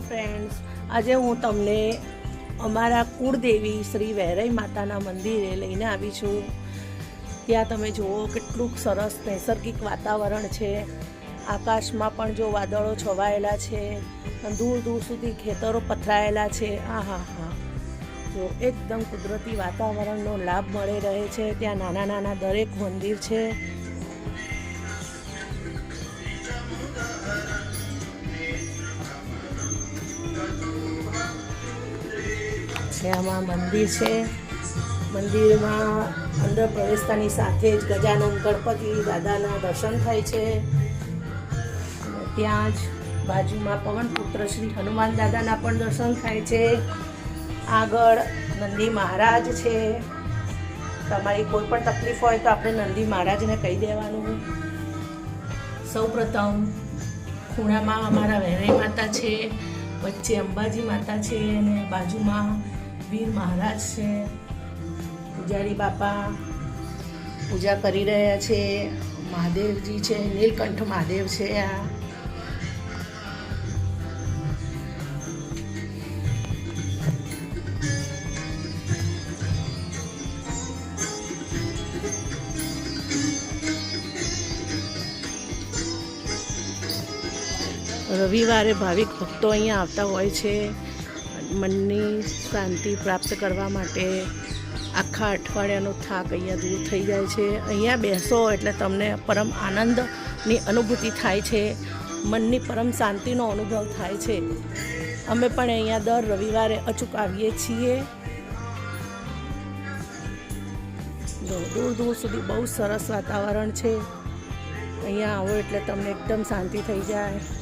Friends આજે હું તમને અમારા કુળદેવી શ્રી વૈરઈ માતાના મંદિરે લઈને આવી છું. ત્યાં તમે જુઓ કેટલું સરસ નૈસર્ગિક વાતાવરણ છે. આકાશમાં પણ જો વાદળો છવાયેલા છે દૂર દૂર સુધી ખેતરો પથરાયેલા છે. આ હા હા. જો એકદમ કુદરતી વાતાવરણનો લાભ મળી રહે છે. ત્યાં નાના નાના દરેક મંદિર છે. છે આમાં મંદિર છે. મંદિરમાં અંદર પ્રવેશતાની સાથે જ ગજાનંદ ગણપતિ દાદાના દર્શન થાય છે. ત્યાં જ બાજુમાં પવનપુત્ર શ્રી હનુમાન દાદાના પણ દર્શન થાય છે. આગળ નંદી મહારાજ છે. તમારી કોઈ પણ તકલીફ હોય તો આપણે નંદી મહારાજને કહી દેવાનું. સૌ પ્રથમ ખૂણામાં અમારા વહેરાઈ માતા છે, વચ્ચે અંબાજી માતા છે અને બાજુમાં વીર મહારાજ છે. પૂજારી બાપા પૂજા કરી રહ્યા છે. મહાદેવજી છે, નીલકંઠ મહાદેવ છે આ. રવિવારે ભાવિક ભક્તો અહીંયા આવતા હોય છે. મનની શાંતિ પ્રાપ્ત કરવા માટે આખા અઠવાડિયાનો થાક અહીંયા દૂર થઈ જાય છે. અહીંયા બેસો એટલે તમને પરમ આનંદની અનુભૂતિ થાય છે. મનની પરમ શાંતિનો અનુભવ થાય છે. અમે પણ અહીંયા દર રવિવારે અચૂક આવીએ છીએ. દૂર દૂર સુધી બહુ સરસ વાતાવરણ છે. અહીંયા આવો એટલે તમને એકદમ શાંતિ થઈ જાય.